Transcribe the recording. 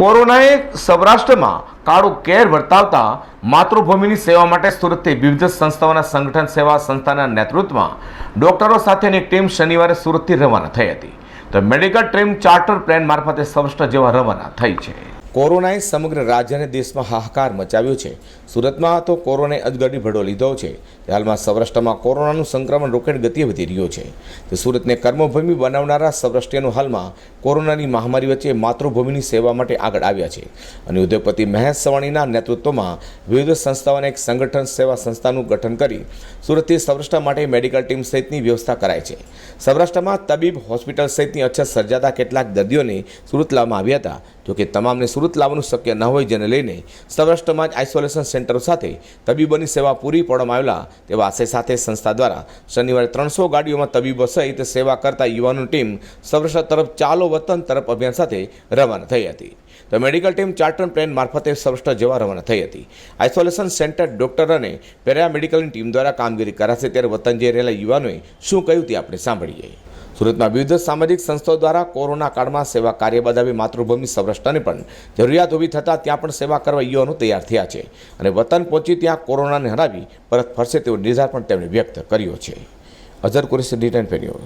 કોરોનાએ સૌરાષ્ટ્રમાં કાળું કેર વર્તાવતા માતૃભૂમિની સેવા માટે સુરતથી વિવિધ સંસ્થાઓના સંગઠન સેવા સંસ્થાના નેતૃત્વમાં ડોક્ટરો સાથેની ટીમ શનિવારે સુરતથી રવાના થઈ હતી. તો મેડિકલ ટીમ ચાર્ટર પ્લેન મારફતે સૌરાષ્ટ્ર જેવા રવાના થઈ છે. કોરોનાએ સમગ્ર રાજ્ય અને દેશમાં હાહાકાર મચાવ્યો છે. સુરતમાં તો કોરોનાએ અજગડી ભડો લીધો છે. હાલમાં સૌરાષ્ટ્રમાં કોરોનાનું સંક્રમણ રોકેટ ગતિએ વધી રહ્યું છે. તો સુરતને કર્મભૂમિ બનાવનારા સૌરાષ્ટ્રીયનો હાલમાં કોરોનાની મહામારી વચ્ચે માતૃભૂમિની સેવા માટે આગળ આવ્યા છે. અને ઉદ્યોગપતિ મહેશ સવાણીના નેતૃત્વમાં વિવિધ સંસ્થાઓને એક સંગઠન સેવા સંસ્થાનું ગઠન કરી સુરતથી સૌરાષ્ટ્ર માટે મેડિકલ ટીમ સહિતની વ્યવસ્થા કરાય છે. સૌરાષ્ટ્રમાં તબીબ હોસ્પિટલ સહિતની અછત સર્જાતા કેટલાક દર્દીઓને સુરત લાવવામાં આવ્યા હતા. જોકે તમામને સુરત લાવવાનું શક્ય ન હોય જેને લઈને સૌરાષ્ટ્રમાં જ આઇસોલેશન સેન્ટરો સાથે તબીબોની સેવા પૂરી પાડવામાં આવેલા તેવા આશય સાથે સંસ્થા દ્વારા શનિવારે ત્રણસો ગાડીઓમાં તબીબો સહિત સેવા કરતા યુવાનોની ટીમ સૌરાષ્ટ્ર તરફ ચાલો વતન તરફ અભિયાન સાથે રવાના થઈ હતી. તો મેડિકલ ટીમ ચાર્ટર પ્લેન મારફતે સૌરાષ્ટ્ર જેવા રવાના થઈ હતી. આઇસોલેશન સેન્ટર ડોક્ટર અને પેરામેડિકલની ટીમ દ્વારા કામગીરી કરાશે ત્યારે વતન જઈ રહેલા યુવાનોએ શું કહ્યું તે આપણે સાંભળીએ. સુરતમાં વિવિધ સામાજિક સંસ્થાઓ દ્વારા કોરોના કાળમાં સેવા કાર્ય બજાવી માતૃભૂમિ સૌરાષ્ટ્રને પણ જરૂરિયાત ઊભી થતાં ત્યાં પણ સેવા કરવા યુવાનો તૈયાર થયા છે અને વતન પહોંચી ત્યાં કોરોનાને હરાવી પરત ફરશે તેવો નિર્ધાર પણ તેમણે વ્યક્ત કર્યો છે. અઝર કુરેશી ડિટેન ફેર્યો